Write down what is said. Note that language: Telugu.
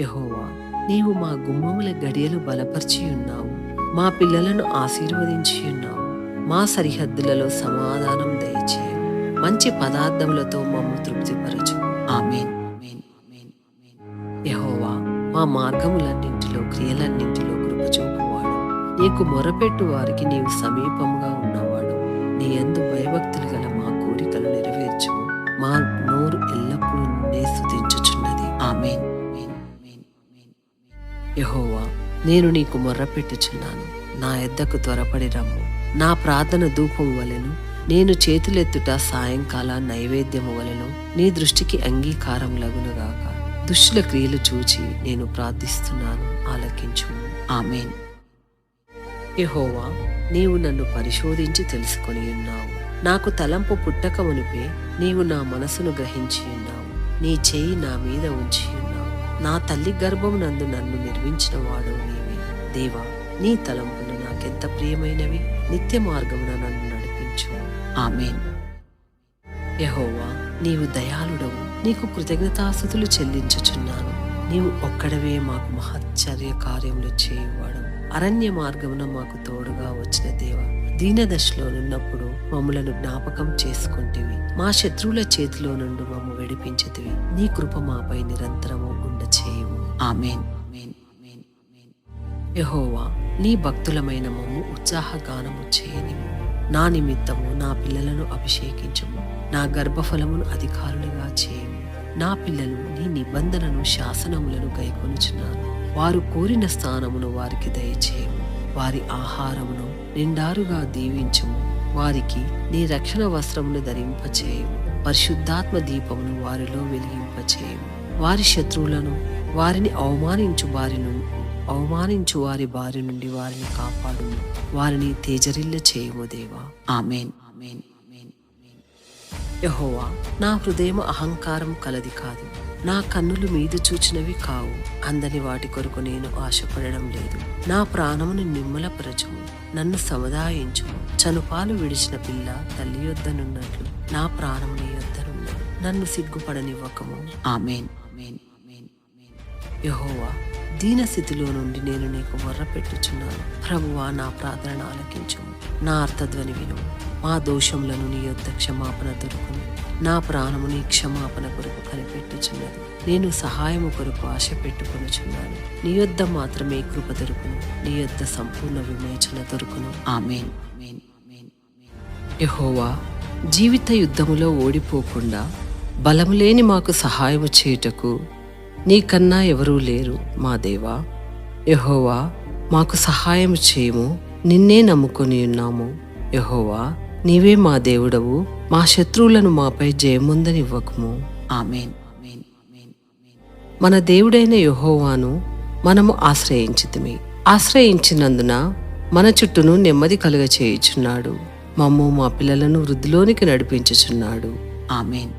యహోవా నీవు మా గుమ్మముల గడియలు బలపరిచి ఉన్నావు. మా పిల్లలను ఆశీర్వదించి ఉన్నావు. మా సరిహద్దులలో సమాధానం దయచేయు. మంచి పదార్థములతో మమ్ము తృప్తిపరచు. ఆమెన్. యహోవా మా మార్గములన్నింటిలో క్రియలన్నింటిలో కృప చూపువాడు. నీకు మొరపెట్టు వారికి నీవు సమీపంగా ఉన్నవాడు. నీ ఎందు భయభక్తులు గల మా కోరికలు నెరవేర్చు మా నోరు ఎల్ల యహోవా నేను నీకు మొర్రపెట్టుచున్నాను నా ఎద్దకు త్వరపడి రమ్ము. నా ప్రార్థన ధూపం వలెను నేను చేతులెత్తుట సాయంకాల నైవేద్యము వలెను నీ దృష్టికి అంగీకారం లగునుగాక దుష్టుల క్రియలు చూచి నేను ప్రార్థిస్తున్నాను ఆలకించు ఆమెన్. యహోవా నీవు నన్ను పరిశోధించి తెలుసుకొని ఉన్నావు. నాకు తలంపు పుట్టక మునిపే నీవు నా మనసును గ్రహించి ఉన్నావు. నీ చేయి నా మీద ఉంచి ఉన్నావు. నా తల్లి గర్భం నందు నన్ను నిర్మించిన వాడు నీవే. దేవా నీ తలంపులు నాకెంత ప్రియమైనవి? నిత్య మార్గమున నన్ను నడిపించు. ఆమెన్. యహోవా నీవు దయాళుడవు. నీకు కృతజ్ఞతాస్థుతులు చెల్లించుచున్నాను. నీవు ఒక్కడవే మాకు మహచ్చర్య కార్యములు చేయువాడు. అరణ్య మార్గమున మాకు తోడుగా వచ్చిన దీనదశలో నున్నప్పుడు మమ్ములను జ్ఞాపకం చేసుకుంటేవి. మా శత్రువుల చేతిలో నుండి మమ్ము విడిపించతివి నీ కృప మాపై నిరంతరము ఉండ చేయము ఆమెన్. యహోవా నీ భక్తులమైన మమ్ము ఉత్సాహగానము చేయనిము నా నిమిత్తము నా పిల్లలను అభిషేకించుము. నా గర్భఫలమును అధికారులుగా చేయము. నా పిల్లలు నీ నిబంధనను శాసనములను గైకొనుచున్నారు. వారు కోరిన స్థానమును వారికి దయచేయము. వారి ఆహారమును నిండారుగా దీవించుము. వారికి నీ రక్షణ వస్త్రమును ధరింపచేయము. పరిశుద్ధాత్మ దీపమును వారిలో వెలిగింపచేయము. వారి శత్రువులను వారిని అవమానించు వారి అవమానించు వారి బారి నుండి వారిని కాపాడు వారిని తేజరిల్ల చేయము దేవా. ఆమెన్. ఆమెన్. యహోవా నా హృదయం అహంకారం కలది కాదు. నా కన్నులు మీద చూచినవి కావు. అందని వాటి కొరకు నేను ఆశపడడం లేదు. నా ప్రాణమును నిమ్మలపరచుము నన్ను సముదాయించు చనుపాలు విడిచిన పిల్ల తల్లి యొద్దనున్నట్లు నా ప్రాణము నీ యొద్దనున్నది నన్ను సిగ్గుపడనివ్వకము. ఆమెన్. యహోవా దీన స్థితిలో నుండి నేను నీకు మొర్ర పెట్టుచున్నాను. ప్రభువా నా ప్రార్థన ఆలకించుము. నా అర్థధ్వని విను. మా దోషములను నీ యొద్ద క్షమాపణ దొరుకును. నా ప్రాణము నీ క్షమాపణ కొరకు కనిపెట్టుచున్నది. నేను సహాయము కొరకు ఆశ పెట్టుకొనుచున్నాను. నీ యొద్ద మాత్రమే కృప దొరుకును. నీ యొద్ద సంపూర్ణ విమోచన దొరుకును. ఆమెన్. యహోవా జీవిత యుద్ధములో ఓడిపోకుండా బలము లేని మాకు సహాయము చేయుటకు నీకన్నా ఎవరూ లేరు మా దేవా. యహోవా మాకు సహాయం చేయము. నిన్నే నమ్ముకొని ఉన్నాము. యహోవా నీవే మా దేవుడవు. మా శత్రువులను మాపై జయముందనివ్వకము. ఆమెన్. మన దేవుడైన యహోవాను మనము ఆశ్రయించితిమి. ఆశ్రయించినందున మన చుట్టూను నెమ్మది కలుగ చేయుచున్నాడు మమ్ము మా పిల్లలను వృద్ధిలోనికి నడిపించుచున్నాడు. ఆమెన్.